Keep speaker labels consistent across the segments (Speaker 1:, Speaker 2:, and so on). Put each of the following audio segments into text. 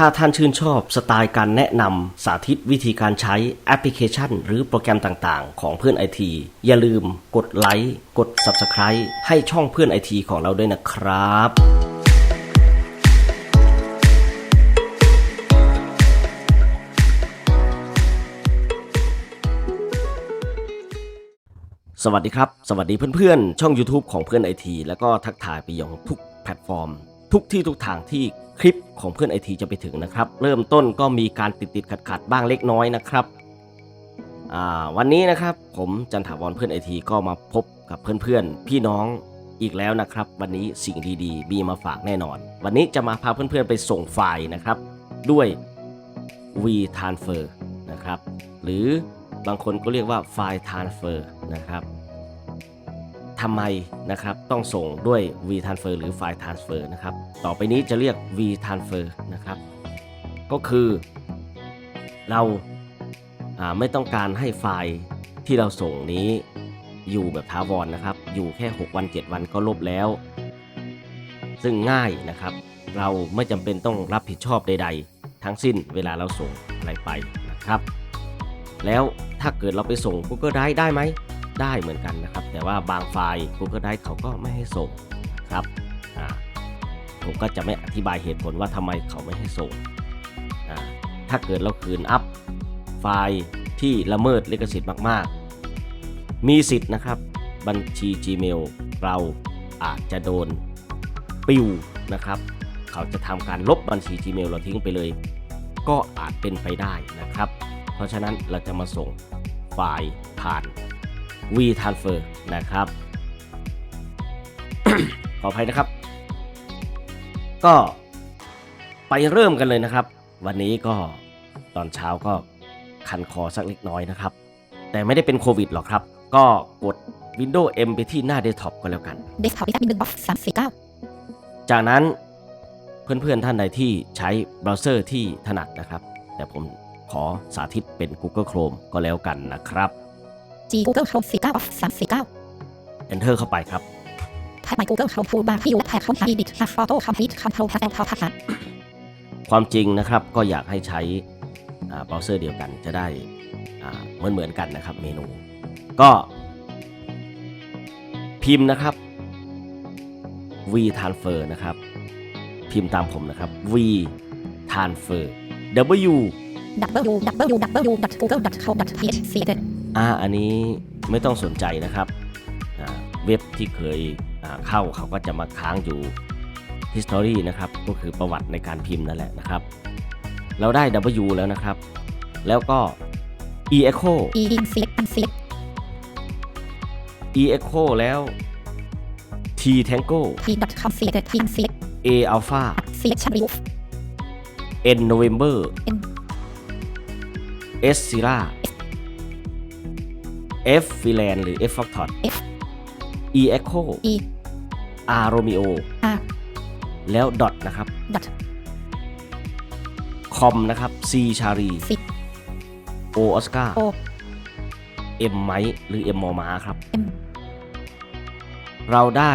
Speaker 1: ถ้าท่านชื่นชอบสไตล์การแนะนำสาธิตวิธีการใช้แอปพลิเคชัน หรือโปรแกรมต่างๆ ของเพื่อนไอทีอย่าลืมกดไลค์กด Subscribe ให้ช่องเพื่อนไอทีของเราด้วยนะครับสวัสดีครับ สวัสดีเพื่อนๆ ช่อง YouTube ของเพื่อนไอทีแล้วก็ทักทายไปยังทุกแพลตฟอร์ม ทุกที่ทุกทางที่คลิปของเพื่อนไอทีจะไปถึงนะครับ เริ่มต้นก็มีการติดติดขัดขัดบ้างเล็กน้อยนะครับวันนี้นะครับผมจันถาวรเพื่อนไอทีก็มาพบกับเพื่อนๆ พี่น้องอีกแล้วนะครับ วันนี้สิ่งดีๆมีมาฝากแน่นอน วันนี้จะมาพาเพื่อนๆไปส่งไฟล์นะครับ ด้วย V Transfer นะครับ หรือบางคนก็เรียกว่าไฟล์ Transfer นะครับ ทำไมนะครับต้องส่งด้วย V Transfer หรือไฟล์ Transfer นะครับ ต่อไปนี้จะเรียก V Transfer นะครับ ก็คือ เราอ่าไม่ต้องการให้ไฟล์ที่เราส่งนี้อยู่แบบถาวรนะครับ อยู่แค่ 6 วัน 7 วันก็ลบแล้ว ซึ่งง่ายนะครับ เราไม่จำเป็นต้องรับผิดชอบใด ๆ ทั้งสิ้นเวลาเราส่งอะไรไปนะครับ แล้วถ้าเกิดเราไปส่ง Google Drive ได้ไหม ได้เหมือนกันนะครับ แต่ว่าบางไฟล์ Google Drive เขาก็ไม่ให้ส่งครับผมก็จะไม่อธิบายเหตุผลว่าทำไมเขาไม่ให้ส่ง ถ้าเกิดเราคืนอัพไฟล์ที่ละเมิดลิขสิทธิ์มาก ๆ มีสิทธิ์นะครับ บัญชี Gmail เราอาจจะโดนปิวนะครับ เขาจะทำการลบบัญชี Gmail เราทิ้งไปเลย ก็อาจเป็นไปได้นะครับ เพราะฉะนั้นเราจะมาส่งไฟล์ผ่าน V Transfer นะครับ ขออภัยนะครับ ก็ไปเริ่มกันเลยนะครับ วันนี้ก็ตอนเช้าก็คันคอสักเล็กน้อยนะครับ แต่ไม่ได้เป็นโควิดหรอกครับ ก็กด Windows M ไปที่หน้าเดสก์ท็อปก็แล้วกัน
Speaker 2: เดสก์ท็อปวิตามินหนึ่งบ็อกสามสี่เก้า
Speaker 1: จากนั้นเพื่อนๆท่านใดที่ใช้เบราว์เซอร์ที่ถนัดนะครับ แต่ผมขอสาธิตเป็น Google Chrome ก็แล้วกันนะครับ
Speaker 2: จีกูเกิลโคมสี่เก้าบ็อกสามสี่เก้า
Speaker 1: Enter เข้าไปครับ
Speaker 2: แท็บไมกูเกิลโคมฟูบาร์ที่อยู่แท็บคอมพีดิทแท็บฟอโต้คอมพลีทคอนโทรลแท็บแอลท็อปทับ
Speaker 1: ความจริงนะครับก็อยากให้ใช้อ่าเบราว์เซอร์เดียวกันจะได้อ่าเหมือนเหมือนๆกันนะครับเมนู ก็พิมพ์นะครับ V transfer นะครับ พิมพ์ตามผมนะครับ V transfer W
Speaker 2: ดับเบิลยู อ่า
Speaker 1: อันนี้ไม่ต้องสนใจนะครับเว็บที่เคยเข้าเขาก็จะมาค้างอยู่ history นะครับก็คือประวัติในการพิมพ์นั่นแหละนะครับ เราได้ W แล้วนะครับ แล้วก็ e echo
Speaker 2: อีอินซีอันซี
Speaker 1: e echo แล้ว t tango
Speaker 2: ทีดัตคอมซีเดทีนซี
Speaker 1: a alpha
Speaker 2: ซีชันริว
Speaker 1: n november
Speaker 2: N
Speaker 1: s sierra F filan หรือ F f o x t o t
Speaker 2: F
Speaker 1: E Echo
Speaker 2: E
Speaker 1: R Romeo
Speaker 2: R
Speaker 1: แล้วดอทนะครับ
Speaker 2: ดอท
Speaker 1: คอมนะครับ C ชารี
Speaker 2: C
Speaker 1: O ออสกา
Speaker 2: O
Speaker 1: M ไมหรือ M มาครับ
Speaker 2: M
Speaker 1: เราได้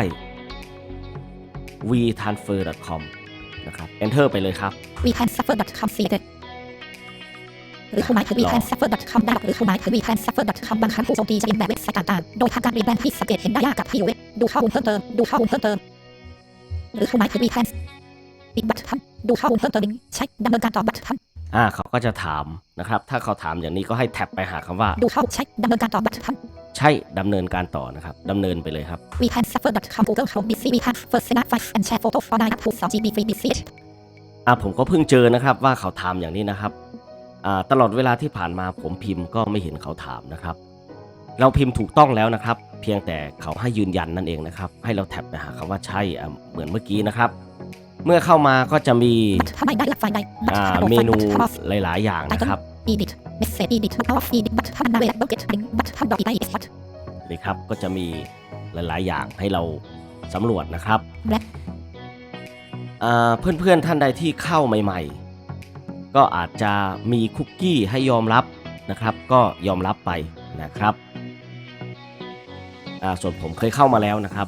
Speaker 1: v transfer com นะครับ enter ไปเลยครับ
Speaker 2: v transfer com 4 หรือเขาหมายถึงวีแพนซัฟเฟอร์ดัตคอมได้หรือเขาหมายถึงวีแพนซัฟเฟอร์ดัตคอมบางครั้งผู้โจมตีจะเรียนแบบเว็บไซต์ต่างๆ โดยทางการรียนแบบที่สังเกตเห็นได้ยากกับที่อยู่เว็บดูข้อมูลเพิ่มเติมดูข้อมูลเพิ่มเติม หรือเขาหมายถึงวีแพนปิดบัตรทันดูข้อมูลเพิ่มเติมใช้ดำเนินการต่อบัตรทัน
Speaker 1: อ่าเขาก็จะถามนะครับ ถ้าเขาถามอย่างนี้ก็ให้แท็บไปหาคำว่า
Speaker 2: ดูเข้าใช้ดำเนินการต่อบัตรทัน
Speaker 1: ใช่ดำเนินการต่อนะครับดำเนินไปเลยครับ
Speaker 2: We can suffer.com Google Chrome BC We can first snap files and share photo for 9 up to 2 GB free BC
Speaker 1: อ่าผมก็เพิ่งเจอนะครับว่าเขาถามอย่างนี้นะครับ ตลอดเวลาที่ผ่านมาผมพิมพ์ก็ไม่เห็นเขาถามนะครับ เราพิมพ์ถูกต้องแล้วนะครับ เพียงแต่เขาให้ยืนยันนั่นเองนะครับ ให้เราแท็บไปหาคำว่าใช่เหมือนเมื่อกี้นะครับ เมื่อเข้ามาก็จะมี
Speaker 2: บัตรทำได้หลักไฟล์ใดบัตร
Speaker 1: อ่า
Speaker 2: ทำโปร
Speaker 1: เมนูหลาย ๆ อย่างนะครับ
Speaker 2: edit message edit off edit บัตรทำ available get link บัตรทำ dot edit export
Speaker 1: นี่ครับก็จะมีหลาย ๆ อย่างให้เราสำรวจนะครับเพื่อน ๆ ท่านใดที่เข้าใหม่ ๆ ก็อาจจะมีคุกกี้ให้ยอมรับนะครับ ก็ยอมรับไปนะครับอ่าส่วนผมเคยเข้ามาแล้วนะครับ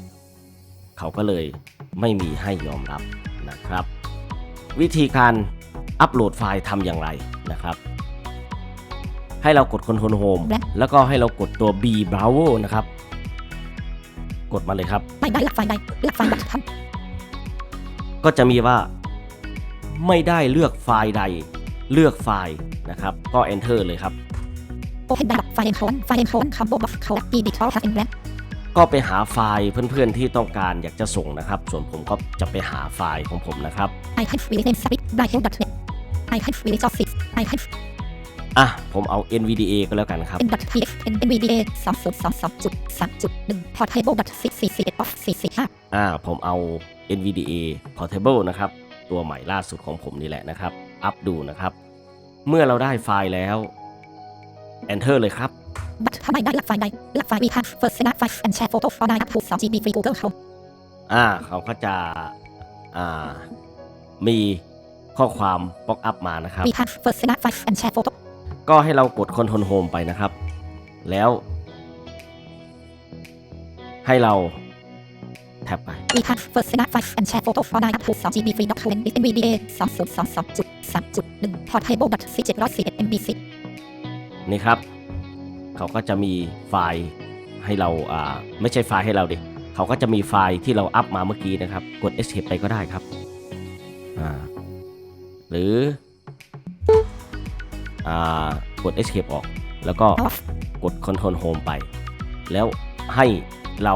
Speaker 1: เขาก็เลยไม่มีให้ยอมรับนะครับ วิธีการอัปโหลดไฟล์ทำอย่างไรนะครับ ให้เรากด Ctrl Home แล้วก็ให้เรากดตัว B Browser นะครับ กดมาเลยครับ
Speaker 2: ไม่ได้เลือกไฟล์ใดเลือกไฟล์บัตรท
Speaker 1: ก็จะมีว่าไม่ได้เลือกไฟล์ใด เลือกไฟล์นะครับ ก็ Enter เลยครับำ
Speaker 2: Open Dialog ไฟล์ encode ไฟล์ encode combo box code edit all has in blank
Speaker 1: ก็ไปหาไฟล์เพื่อนๆที่ต้องการอยากจะส่งนะครับ ส่วนผมก็จะไปหาไฟล์ของผมนะครับ
Speaker 2: I have released name submit brighthill.net I have released office I have
Speaker 1: อะ ผมเอา NVDA ก็แล้วกันครับ
Speaker 2: n.pf nvda 2022.3.1 portable.441 of 445
Speaker 1: อ่า ผมเอา NVDA Portable นะครับ ตัวใหม่ล่าสุดของผมนี่แหละนะครับ อัปดูนะครับ เมื่อเราได้ไฟล์แล้ว Enter เลยครับ
Speaker 2: บัตรทำไมได้เลือกไฟล์ใดเลือกไฟล์ we have first snap file and share photo for 9 up to 2 GB free Google Chrome
Speaker 1: อ่าเขาก็จะอ่ามีข้อความป๊อกอัพมานะครับ
Speaker 2: we have first snap file and share photo
Speaker 1: ก็ให้เรากด Ctrl Home ไปนะครับ แล้ว ให้เรา แท็บไป
Speaker 2: we have first snap file and share photo for 9 up to 2 GB free document with nvda 2022.3.1 portable.441 mbc
Speaker 1: นี่ครับ เขาก็จะมีไฟล์ให้เราอ่าไม่ใช่ไฟล์ให้เราดิเขาก็จะมีไฟล์ที่เราอัพมาเมื่อกี้นะครับ กด Escape ไปก็ได้ครับอ่าหรืออ่ากด Escape ออก แล้วก็
Speaker 2: off
Speaker 1: กด Ctrl Home ไป แล้วให้เรา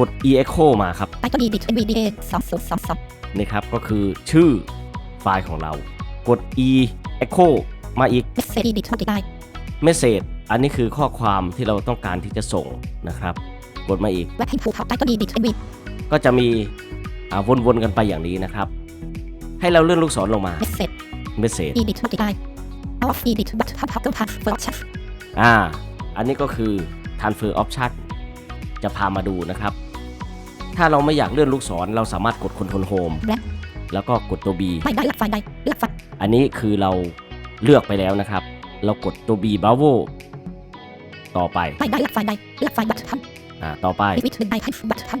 Speaker 1: กด e-echo มาครับ
Speaker 2: title edit nvda 2022
Speaker 1: นี่ครับก็คือชื่อไฟล์ของเรา กด e-echo มาอีก
Speaker 2: message edit multiply
Speaker 1: message อันนี้คือข้อความที่เราต้องการที่จะส่งนะครับ กดมาอีก
Speaker 2: web input title edit nv
Speaker 1: ก็จะมีอ่าวนๆกันไปอย่างนี้นะครับ ให้เราเลื่อนลูกศรลงมา
Speaker 2: message
Speaker 1: message
Speaker 2: edit multiply off edit but toggle path for option
Speaker 1: อ่า อันนี้ก็คือ transfer option จะพามาดูนะครับ ถ้าเราไม่อยากเลื่อนลูกศรเราสามารถกด Ctrl Home
Speaker 2: blank
Speaker 1: แล้วก็กดตัว B
Speaker 2: ไม่ได้เลือกไฟล์ใดเลือกไฟล์
Speaker 1: อันนี้คือเราเลือกไปแล้วนะครับ เรากดตัว B Bravo ต่อไป
Speaker 2: ไม่ได้เลือกไฟล์ใดเลือกไฟล์บัตรท
Speaker 1: อ่าต่อไปำ
Speaker 2: วิวิทหนึ่งไอให้บัตรท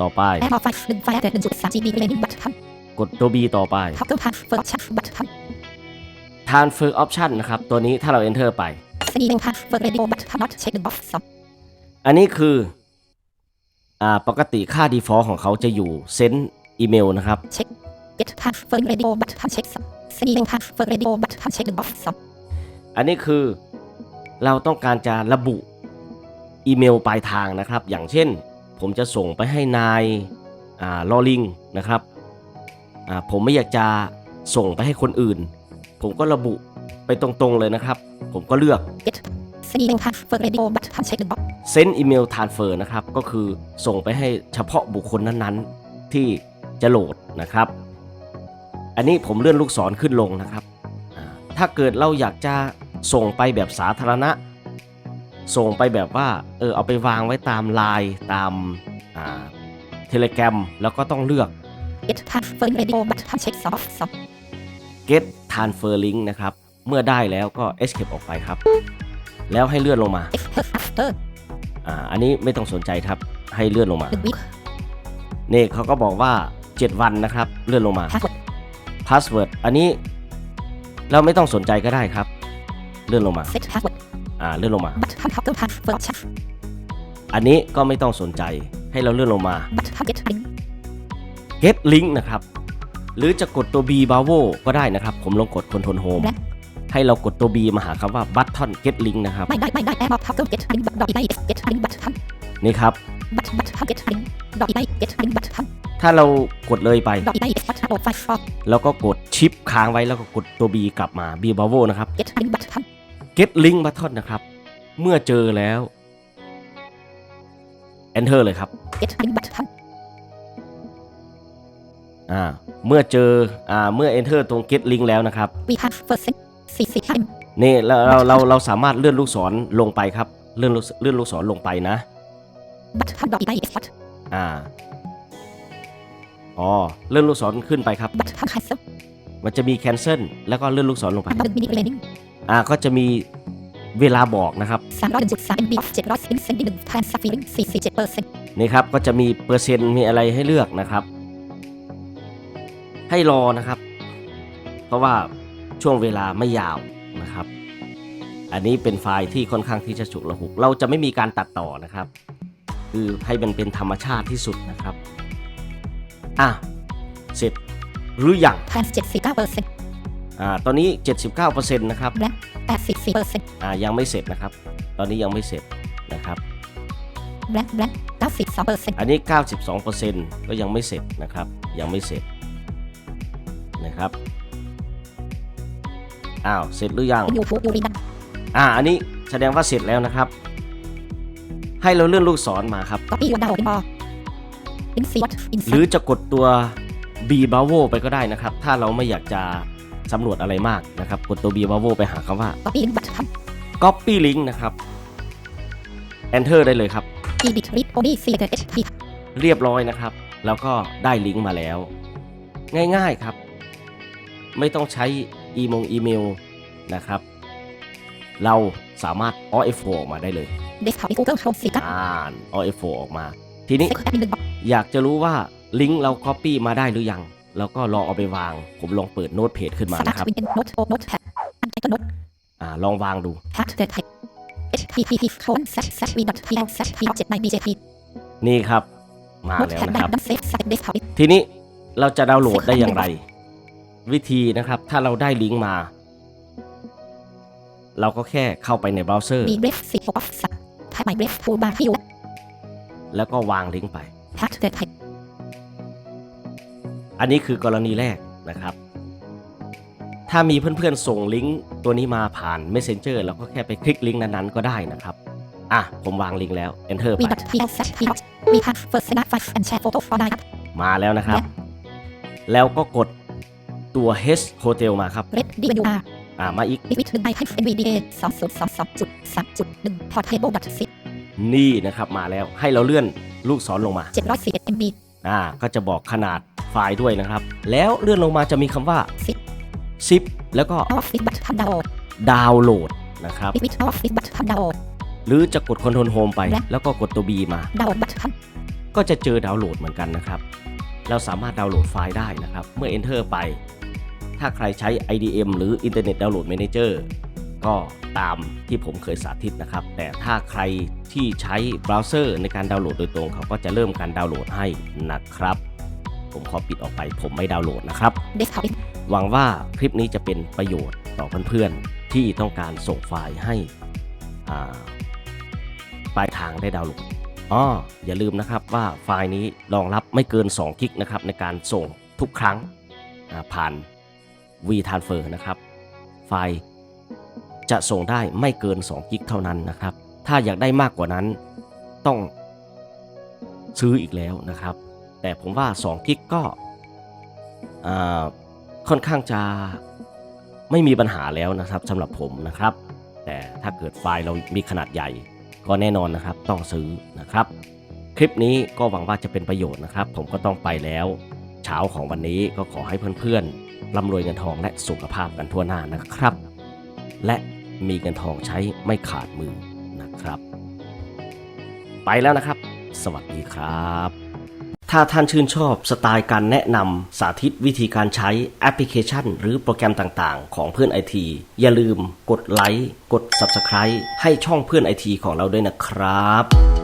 Speaker 1: ต่อไปำ
Speaker 2: แอร์มอไฟล์หนึ่งไฟล์แต่หนึ่งจุดสาม GB เลนิงบัตรท
Speaker 1: กดตัว B ต่อไปำ
Speaker 2: toggle path for option บัตรท
Speaker 1: transfer option นะครับ ตัวนี้ถ้าเรา enter ไปำ
Speaker 2: sending path for radio บัตรทำ not check the box สอง
Speaker 1: อันนี้คืออ่าปกติค่า default ของเขาจะอยู่ send อีเมลนะครับ
Speaker 2: get path for radio บัตรทำเช็คสอง sending path for radio บัตรทำเช็ค the box สอง
Speaker 1: อันนี้คือเราต้องการจะระบุอีเมลปลายทางนะครับ อย่างเช่น ผมจะส่งไปให้นายอ่าลอลิงนะครับอ่าผมไม่อยากจะส่งไปให้คนอื่น ผมก็ระบุไปตรงๆเลยนะครับ ผมก็เลือก
Speaker 2: get sending path for radio บัตรทำเช็ค the box
Speaker 1: send email transfer นะครับ ก็คือส่งไปให้เฉพาะบุคคลนั้นๆ ที่จะโหลดนะครับ อันนี้ผมเลื่อนลูกศรขึ้นลงนะครับอ่าถ้าเกิดเราอยากจะส่งไปแบบสาธารณะ ส่งไปแบบว่าเออเอาไปวางไว้ตามไลน์ตามเทเล gram แล้วก็ต้องเลือก
Speaker 2: get path for radio บัตรทำเช็คสองสอง
Speaker 1: get transfer link นะครับ เมื่อได้แล้วก็ escape ออกไปครับ แล้วให้เลื่อนลงมา
Speaker 2: after after
Speaker 1: อ่าอันนี้ไม่ต้องสนใจครับให้เลื่อนลงมา
Speaker 2: หนึ่งวิ
Speaker 1: นี่เขาก็บอกว่า 7 วันนะครับ เลื่อนลงมา
Speaker 2: password
Speaker 1: password อันนี้เราไม่ต้องสนใจก็ได้ครับ เลื่อนลงมา
Speaker 2: set password
Speaker 1: อ่าเลื่อนลงมา
Speaker 2: บัตรทำ toggle path for option
Speaker 1: อันนี้ก็ไม่ต้องสนใจให้เราเลื่อนลงมา
Speaker 2: บัตรทำ get link
Speaker 1: get link นะครับ หรือจะกดตัว B bravo ก็ได้นะครับ ผมลองกด control home
Speaker 2: และ
Speaker 1: ให้เรากดตัว B มาหาคำว่า button get link นะครับ
Speaker 2: ไม่ได้ไม่ได้แอร์มอ toggle get link ดอกอีไ get link บัตรทำ
Speaker 1: นี่ครับ
Speaker 2: บัตรบัตรทำ get link ดอกอีไ get link บัตรทำ
Speaker 1: ถ้าเรากดเลยไป
Speaker 2: ดอกอีไบัตรโหลดไฟล์ for
Speaker 1: แล้วก็กดชิปค้างไว้แล้วก็กดตัว B กลับมา B bravo นะครับ
Speaker 2: get link บัตรทำ
Speaker 1: get link button นะครับ เมื่อเจอแล้ว enter เลยครับ
Speaker 2: get link บัตรท
Speaker 1: อ่าเมื่อเจออ่าเมื่อ enter ตรง get link แล้วนะครับำ
Speaker 2: we have first send cc time
Speaker 1: นี่เราเราเราเราสามารถเลื่อนลูกศรลงไปครับ เลื่อนลูกเลื่อนลูกศรลงไปนะ
Speaker 2: บัตรทำดอกอีไ export
Speaker 1: อ่าอ๋อเลื่อนลูกศรขึ้นไปครับ
Speaker 2: บัตรทำ cancel
Speaker 1: มันจะมี cancel แล้วก็เลื่อนลูกศรลงไป
Speaker 2: อันดับหนึ่งมินิเลนิง
Speaker 1: อ่าก็จะมีเวลาบอกนะครับ
Speaker 2: สามร้อยจุดสาม MB of เจ็ดร้อยสิบเซนที่หนึ่งแทนซัฟฟิลิงสี่สี่เจ็ดเปอร์เซ็นต์
Speaker 1: นี่ครับก็จะมีเปอร์เซ็นต์มีอะไรให้เลือกนะครับ ให้รอนะครับ เพราะว่า ช่วงเวลาไม่ยาวนะครับ อันนี้เป็นไฟล์ที่ค่อนข้างที่จะฉุกละหุก เราจะไม่มีการตัดต่อนะครับ คือให้มันเป็นธรรมชาติที่สุดนะครับ อะ เสร็จหรือยัง
Speaker 2: แพนเจ็ดสิบเก้าเปอร์เซ็นต์
Speaker 1: อ่า ตอนนี้ 79%นะครับ
Speaker 2: แบล็คแปดสิบสี่เปอร์เซ็นต์
Speaker 1: อ่า ยังไม่เสร็จนะครับ ตอนนี้ยังไม่เสร็จนะครับ
Speaker 2: แบล็คแบล็คเก้าสิบสองเปอร์เซ็นต์
Speaker 1: อันนี้ 92%ก็ยังไม่เสร็จนะครับ ยังไม่เสร็จนะครับ อ้าวเสร็จหรือยัง
Speaker 2: ยูทูบยูรีดัน
Speaker 1: อ่าอันนี้แสดงว่าเสร็จแล้วนะครับ ให้เราเลื่อนลูกศรมาครับ
Speaker 2: ก๊อปปี้ยูดาวน์บอลอินซีวัตอิน
Speaker 1: ห
Speaker 2: ซี
Speaker 1: รือจะกดตัว B b a v o ไปก็ได้นะครับ ถ้าเราไม่อยากจะสำรวจอะไรมากนะครับ กดตัว B b a v o ไปหาคำว่า
Speaker 2: ก๊อปปี้ลิงก์บัตรท
Speaker 1: Copy Link นะครับ Enter ได้เลยครับำ
Speaker 2: อีดิทริดโอดีซีเดเอชพี
Speaker 1: เรียบร้อยนะครับ แล้วก็ได้ลิงก์มาแล้ว ง่ายๆครับ ไม่ต้องใช้ อีมงอีเมลนะครับ เราสามารถ OF4 ออกมาได้เลย
Speaker 2: เดสก์ท็อปกูเกิลโคมสี่เก้า
Speaker 1: อ่าน OF4 ออกมา ทีนี้
Speaker 2: เซ็กแอดมินหนึ่งบอก
Speaker 1: อยากจะรู้ว่าลิงก์เรา Copy มาได้หรือยัง แล้วก็ลองเอาไปวาง ผมลองเปิดโน้ตเพจขึ้นมา
Speaker 2: สตาร์
Speaker 1: นะครับ
Speaker 2: ทวินเป็นโน้ตโอโน้ตแพดอันไตเติลโน้ต
Speaker 1: อ่าลองวางดู
Speaker 2: แพดเดทไท http colon slash slash v dot pl slash p เจ็ดใน bjp
Speaker 1: นี่ครับ มา
Speaker 2: โน้ต
Speaker 1: แล้ว
Speaker 2: แพด
Speaker 1: นะ
Speaker 2: ได้
Speaker 1: ครับ
Speaker 2: ดันเซฟสเปเดสก์ท็อป
Speaker 1: ทีนี้เราจะดาวน์โหลดได้อย่างไร วิธีนะครับ ถ้าเราได้ลิงก์มา เราก็แค่เข้าไปในเบราว์เซอร์
Speaker 2: มีเบรฟสี่หกออฟสับแท็บใหม่เบรฟทูบาร์ที่อยู่
Speaker 1: แล้วก็วางลิงก์ไป
Speaker 2: แพดเดทไท
Speaker 1: อันนี้คือกรณีแรกนะครับ ถ้ามีเพื่อนๆส่งลิงก์ตัวนี้มาผ่าน Messenger เราก็แค่ไปคลิกลิงก์นั้นๆก็ได้นะครับ อะ ผมวางลิงก์แล้ว Enter
Speaker 2: วี
Speaker 1: ไป
Speaker 2: ดอท pl slash p มีพันเฟิร์สเซนาไฟแอนแชร์โฟโต้ฟอร์ได
Speaker 1: มาแล้วนะครับ แล้วก็กด ตัว H Hotel มาครับ
Speaker 2: เรดดียูอาร์
Speaker 1: อ่ามาอีก
Speaker 2: ดิวิทหนึ่งไอให้ NVDA สองศูนย์สองสองจุดสามจุดหนึ่งพอร์ตเทเบิลดัตซิ
Speaker 1: นี่นะครับมาแล้วให้เราเลื่อนลูกศรลงมา
Speaker 2: เจ็ดร้อยสี่เอ็ด MB
Speaker 1: อ่าก็จะบอกขนาดไฟล์ด้วยนะครับ แล้วเลื่อนลงมาจะมีคำว่า
Speaker 2: สิบ
Speaker 1: zip แล้วก็
Speaker 2: ออฟฟิศบัตรทำดาวน์โหลด
Speaker 1: ดาวน์โหลดนะครับ
Speaker 2: ดิวิทออฟฟิศบัตรทำดาวน์โหลด
Speaker 1: หรือจะกด Ctrl Home ไป
Speaker 2: และ
Speaker 1: แล้วก็กดตัว B มา
Speaker 2: ดาวน์โหลดบัตรท
Speaker 1: ก็จะเจอดาวน์โหลดเหมือนกันนะครับ เราสามารถดาวน์โหลดไฟล์ได้นะครับ เมื่อ Enter ไป ถ้าใครใช้ IDM หรือ Internet Download Manager ก็ตามที่ผมเคยสาธิตนะครับ แต่ถ้าใครที่ใช้เบราว์เซอร์ในการดาวน์โหลดโดยตรงเขาก็จะเริ่มการดาวน์โหลดให้นะครับ ผมขอปิดออกไปผมไม่ดาวน์โหลดนะครับำ
Speaker 2: เดสก์ท็อป
Speaker 1: หวังว่าคลิปนี้จะเป็นประโยชน์ต่อเพื่อนๆที่ต้องการส่งไฟล์ให้ปลายทางได้ดาวน์โหลดอ๋ออย่าลืมนะครับว่าไฟล์นี้รองรับไม่เกิน2กิกนะครับในการส่งทุกครั้งผ่าน vTransfer นะครับ ไฟล์จะส่งได้ไม่เกิน2กิกเท่านั้นนะครับ ถ้าอยากได้มากกว่านั้นต้องซื้ออีกแล้วนะครับ แต่ผมว่า2กิกก็ค่อนข้างจะไม่มีปัญหาแล้วนะครับสำหรับผมนะครับ แต่ถ้าเกิดไฟล์เรามีขนาดใหญ่ก็แน่นอนนะครับต้องซื้อนะครับ คลิปนี้ก็หวังว่าจะเป็นประโยชน์นะครับ ผมก็ต้องไปแล้ว เช้าของวันนี้ก็ขอให้เพื่อนๆ ร่ำรวยเงินทองและสุขภาพกันทั่วหน้านะครับ และมีเงินทองใช้ไม่ขาดมือนะครับ ไปแล้วนะครับ สวัสดีครับ ถ้าท่านชื่นชอบสไตล์การแนะนำสาธิตวิธีการใช้แอปพลิเคชัน หรือโปรแกรมต่างๆ ของเพื่อนไอทีอย่าลืมกดไลค์กด Subscribe ให้ช่องเพื่อนไอทีของเราด้วยนะครับ